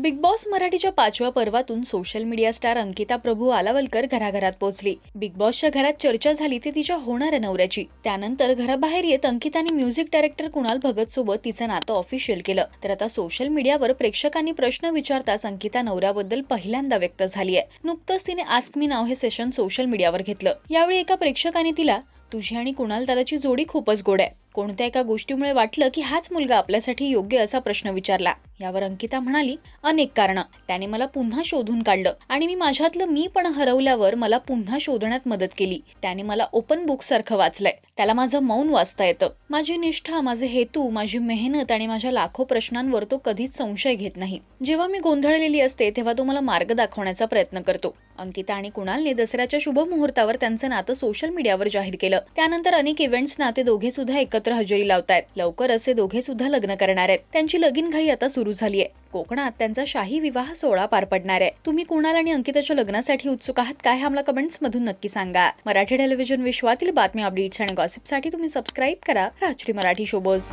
Big Boss मराठीच्या पाचव्या पर्वातून social media star Ankita Prabhu Walawalkar घराघरात पोहोचली बिग बॉसच्या घरात चर्चा झाली ती तिच्या होणाऱ्या नवऱ्याची. त्यानंतर घराबाहेर येत अंकिताने म्युझिक डायरेक्टर कुणाल भगत सोबत तिचं नातं ऑफिशियल केलं. तर आता सोशल मीडियावर प्रेक्षकांनी प्रश्न विचारताच अंकिता नवऱ्याबद्दल पहिल्यांदा व्यक्त झाली आहे नुकतंच तिने आस्क मी नाव हे सेशन सोशल मीडियावर घेतलं. यावेळी एका प्रेक्षकाने तिला तुझी आणि कुणाल दादाची जोडी खूपच गोड आहे. कोणत्या एका गोष्टीमुळे वाटलं की हाच मुलगा आपल्यासाठी योग्य असा प्रश्न विचारला. यावर अंकिता म्हणाली अनेक कारणं. त्याने मला पुन्हा शोधून काढलं आणि मी माझ्यातलं मी पण हरवल्यावर मला पुन्हा शोधण्यात मदत केली. त्याने मला ओपन बुक सारखं वाचलंय. त्याला माझं मौन वाचता येतं. माझी निष्ठा माझे हेतू माझी मेहनत आणि माझ्या लाखो प्रश्नांवर तो कधीच संशय घेत नाही. जेव्हा मी गोंधळलेली असते तेव्हा तो मला मार्ग दाखवण्याचा प्रयत्न करतो. अंकिता आणि कुणालने दसऱ्याच्या शुभ मुहूर्तावर त्यांचं नातं सोशल मीडियावर जाहीर केलं. त्यानंतर अनेक इव्हेंट्सना ते दोघे सुद्धा एकत्र हजेरी लावतायत. लवकरच ते दोघे सुद्धा लग्न करणार आहेत. त्यांची लगीन घाई आता सुरू झाली आहे कोकणात त्यांचा शाही विवाह सोहळा पार पडणार आहे. तुम्ही कुणाल आणि अंकिताच्या लग्नासाठी उत्सुक आहात? काय आम्हाला कमेंट्स मधून नक्की सांगा. मराठी टेलिव्हिजन विश्वातील बातम्या अपडेट्स आणि गॉसिपसाठी तुम्ही सबस्क्राईब करा. राजश्री मराठी शोबोज